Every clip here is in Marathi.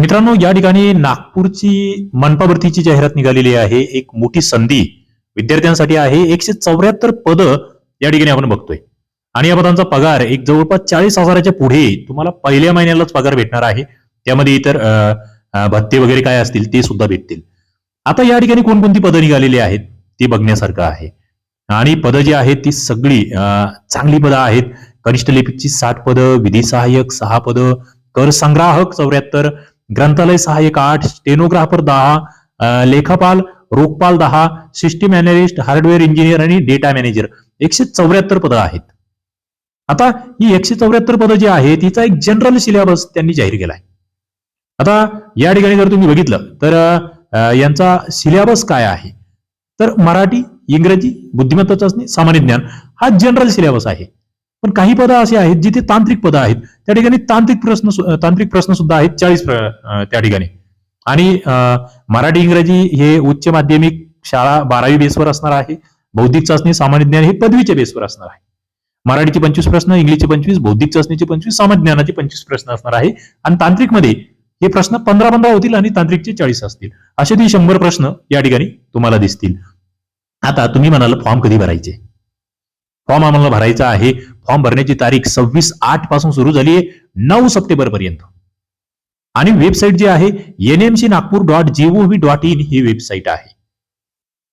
मित्रांनो या ठिकाणी नागपूरची मनपा भरतीची जाहिरात निघालेली आहे. एक मोठी संधी विद्यार्थ्यांसाठी आहे. एकशे चौऱ्याहत्तर पद या ठिकाणी आपण बघतोय. आणि या पदांचा पगार एक जवळपास चाळीस हजाराच्या पुढे तुम्हाला पहिल्या महिन्यालाच पगार भेटणार आहे. त्यामध्ये इतर भत्ते वगैरे काय असतील ते सुद्धा भेटतील. आता या ठिकाणी कोणकोणती पदं निघालेली आहेत ते बघण्यासारखं आहे. आणि पदं जी आहेत ती सगळी चांगली पदं आहेत. कनिष्ठ लिपिकची साठ पदं विधी सहाय्यक सहा पदं कर संग्राहक चौऱ्याहत्तर ग्रंथालय सहाय्यक आठ स्टेनोग्राफर दहा लेखापाल रोखपाल दहा सिस्टीम अॅनालिस्ट हार्डवेअर इंजिनियर आणि डेटा मॅनेजर एकशे चौऱ्याहत्तर पदं आहेत. आता ही एकशे चौऱ्याहत्तर पदं जी आहेत तिचा एक जनरल सिलेबस त्यांनी जाहीर केला आहे आता या ठिकाणी जर तुम्ही बघितलं तर यांचा सिलेबस काय आहे? तर मराठी इंग्रजी बुद्धिमत्ता चाचणी सामान्य ज्ञान हा जनरल सिलेबस आहे. पण काही पदं अशी आहेत जिथे तांत्रिक पदं आहेत. त्या ठिकाणी तांत्रिक प्रश्न तांत्रिक प्रश्न सुद्धा आहेत चाळीस त्या ठिकाणी. आणि मराठी इंग्रजी हे उच्च माध्यमिक शाळा बारावी बेसवर असणार आहे. बौद्धिक चाचणी सामान्य ज्ञान हे पदवीच्या बेसवर असणार आहे. मराठीचे पंचवीस प्रश्न इंग्लिशचे पंचवीस बौद्धिक चाचणीचे पंचवीस सामान्य ज्ञानाचे पंचवीस प्रश्न असणार आहे. आणि तांत्रिकमध्ये हे प्रश्न पंधरा पंधरा होतील आणि तांत्रिकचे चाळीस असतील. असे ती शंभर प्रश्न या ठिकाणी तुम्हाला दिसतील. आता तुम्ही म्हणाल फॉर्म कधी भरायचे? फॉर्म आम्हाला भरायचा आहे. फॉर्म भरण्याची तारीख सव्वीस आठपासून सुरू झाली आहे. नऊ सप्टेंबर पर्यंत. आणि वेबसाईट जी आहे NMC Nagpur dot G O V dot in he website आहे.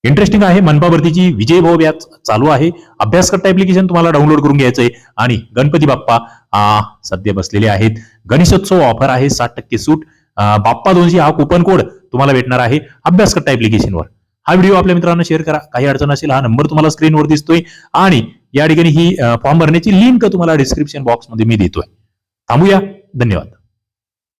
इंटरेस्टिंग आहे. मनपा भरतीची विजय भाऊ व्याज चालू आहे. अभ्यासकर्ता ऍप्लिकेशन तुम्हाला डाउनलोड करून घ्यायचं आहे. आणि गणपती बाप्पा सध्या बसलेले आहेत. गणेशोत्सव ऑफर आहे. साठ टक्के सूट. बाप्पा दोनशे हा कुपन कोड तुम्हाला भेटणार आहे. अभ्यासकर्ता ऍप्लिकेशनवर हा व्हिडिओ आपल्या मित्रांना शेअर करा. काही अडचण असेल हा नंबर तुम्हाला स्क्रीनवर दिसतोय. आणि या ठिकाणी ही फॉर्म भरण्याची लिंक तुम्हाला डिस्क्रिप्शन बॉक्समध्ये मी देतोय. थांबूया. धन्यवाद.